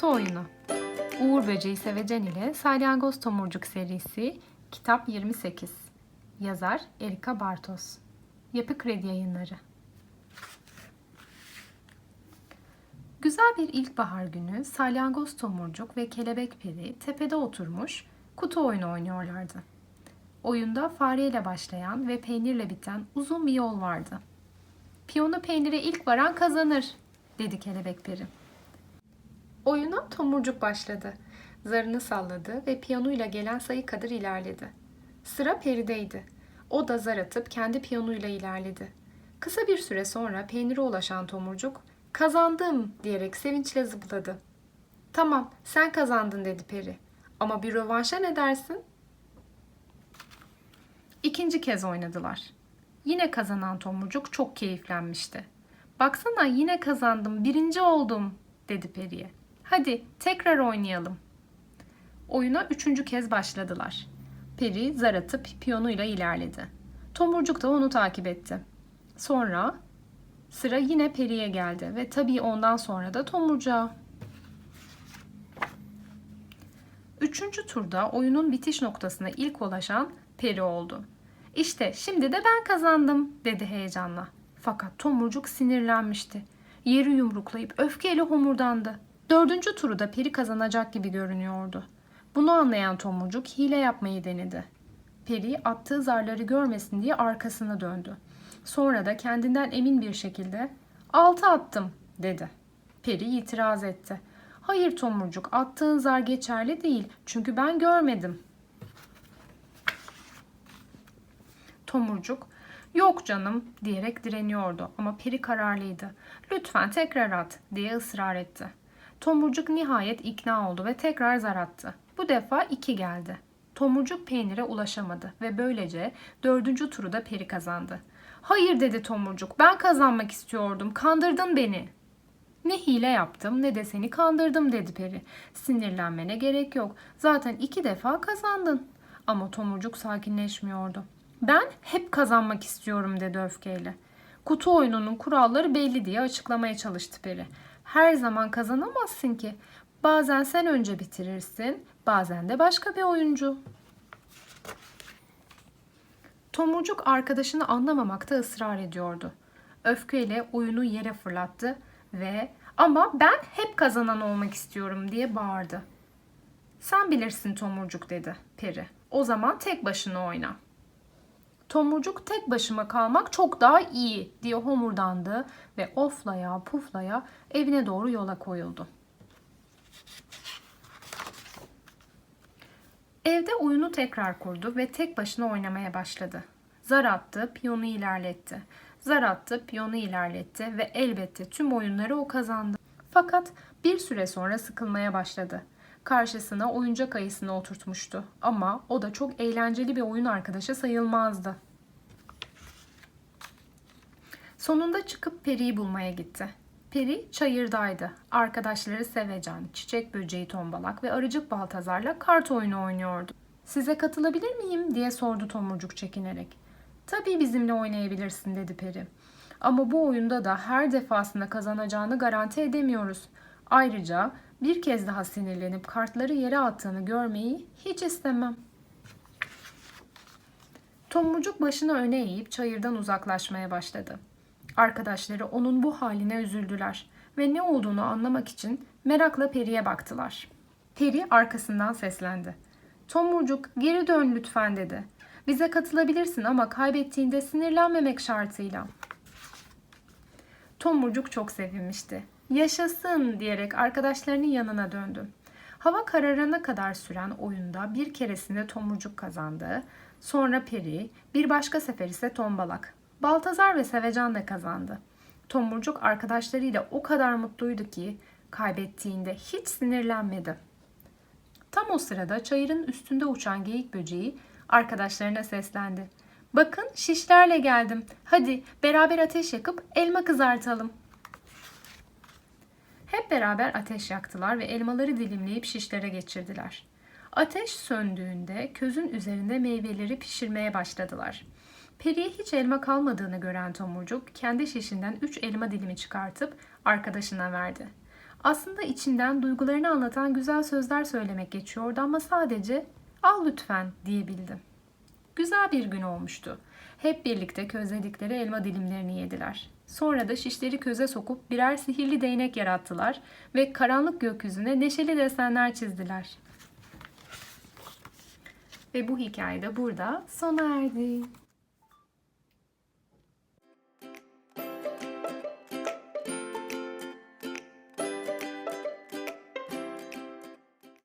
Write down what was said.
Kutu Oyunu Uğur Böceği Sevecen ile Salyangoz Tomurcuk serisi Kitap 28 Yazar Erika Bartos Yapı Kredi Yayınları Güzel bir ilkbahar günü Salyangoz Tomurcuk ve Kelebek Peri tepede oturmuş kutu oyunu oynuyorlardı. Oyunda fareyle başlayan ve peynirle biten uzun bir yol vardı. Piyonu peynire ilk varan kazanır, dedi Kelebek Peri. Oyuna tomurcuk başladı. Zarını salladı ve piyanuyla gelen sayı kadar ilerledi. Sıra Peri'deydi. O da zar atıp kendi piyanuyla ilerledi. Kısa bir süre sonra peynire ulaşan tomurcuk, kazandım diyerek sevinçle zıpladı. Tamam, sen kazandın dedi Peri. Ama bir rövanşa ne dersin? İkinci kez oynadılar. Yine kazanan tomurcuk çok keyiflenmişti. Baksana yine kazandım, birinci oldum dedi Peri'ye. Hadi tekrar oynayalım. Oyuna üçüncü kez başladılar. Peri zar atıp piyonuyla ilerledi. Tomurcuk da onu takip etti. Sonra sıra yine Peri'ye geldi ve tabii ondan sonra da Tomurcuğa. Üçüncü turda oyunun bitiş noktasına ilk ulaşan Peri oldu. İşte şimdi de ben kazandım dedi heyecanla. Fakat Tomurcuk sinirlenmişti. Yeri yumruklayıp öfkeyle homurdandı. Dördüncü turu da Peri kazanacak gibi görünüyordu. Bunu anlayan Tomurcuk hile yapmayı denedi. Peri attığı zarları görmesin diye arkasına döndü. Sonra da kendinden emin bir şekilde altı attım dedi. Peri itiraz etti. Hayır Tomurcuk attığın zar geçerli değil çünkü ben görmedim. Tomurcuk yok canım diyerek direniyordu ama Peri kararlıydı. Lütfen tekrar at diye ısrar etti. Tomurcuk nihayet ikna oldu ve tekrar zar attı. Bu defa iki geldi. Tomurcuk peynire ulaşamadı ve böylece dördüncü turu da Peri kazandı. Hayır dedi Tomurcuk ben kazanmak istiyordum kandırdın beni. Ne hile yaptım ne de seni kandırdım dedi Peri. Sinirlenmene gerek yok. Zaten iki defa kazandın. Ama Tomurcuk sakinleşmiyordu. Ben hep kazanmak istiyorum dedi öfkeyle. Kutu oyununun kuralları belli diye açıklamaya çalıştı Peri. Her zaman kazanamazsın ki. Bazen sen önce bitirirsin, bazen de başka bir oyuncu. Tomurcuk arkadaşını anlamamakta ısrar ediyordu. Öfkeyle oyunu yere fırlattı ve ama ben hep kazanan olmak istiyorum diye bağırdı. Sen bilirsin Tomurcuk dedi Peri. O zaman tek başına oyna. Tomurcuk tek başıma kalmak çok daha iyi diye homurdandı ve oflaya puflaya evine doğru yola koyuldu. Evde oyunu tekrar kurdu ve tek başına oynamaya başladı. Zar attı, piyonu ilerletti. Zar attı, piyonu ilerletti ve elbette tüm oyunları o kazandı. Fakat bir süre sonra sıkılmaya başladı. Karşısına oyuncak ayısını oturtmuştu ama o da çok eğlenceli bir oyun arkadaşı sayılmazdı. Sonunda çıkıp Peri'yi bulmaya gitti. Peri çayırdaydı. Arkadaşları Sevecan, Çiçek Böceği Tombalak ve Arıcık Baltazar'la kart oyunu oynuyordu. Size katılabilir miyim diye sordu Tomurcuk çekinerek. Tabii bizimle oynayabilirsin dedi Peri. Ama bu oyunda da her defasında kazanacağını garanti edemiyoruz. Ayrıca bir kez daha sinirlenip kartları yere attığını görmeyi hiç istemem. Tomurcuk başını öne eğip çayırdan uzaklaşmaya başladı. Arkadaşları onun bu haline üzüldüler ve ne olduğunu anlamak için merakla Peri'ye baktılar. Peri arkasından seslendi. Tomurcuk geri dön lütfen dedi. Bize katılabilirsin ama kaybettiğinde sinirlenmemek şartıyla. Tomurcuk çok sevinmişti. Yaşasın diyerek arkadaşlarının yanına döndü. Hava kararana kadar süren oyunda bir keresinde Tomurcuk kazandı. Sonra Peri, bir başka sefer ise Tombalak. Baltazar ve Sevecan da kazandı. Tomurcuk arkadaşlarıyla o kadar mutluydu ki kaybettiğinde hiç sinirlenmedi. Tam o sırada çayırın üstünde uçan geyik böceği arkadaşlarına seslendi. Bakın şişlerle geldim. Hadi beraber ateş yakıp elma kızartalım. Hep beraber ateş yaktılar ve elmaları dilimleyip şişlere geçirdiler. Ateş söndüğünde közün üzerinde meyveleri pişirmeye başladılar. Peri'ye hiç elma kalmadığını gören tomurcuk kendi şişinden üç elma dilimi çıkartıp arkadaşına verdi. Aslında içinden duygularını anlatan güzel sözler söylemek geçiyordu ama sadece al lütfen diyebildi. Güzel bir gün olmuştu. Hep birlikte közledikleri elma dilimlerini yediler. Sonra da şişleri köze sokup birer sihirli değnek yarattılar ve karanlık gökyüzüne neşeli desenler çizdiler. Ve bu hikaye de burada sona erdi.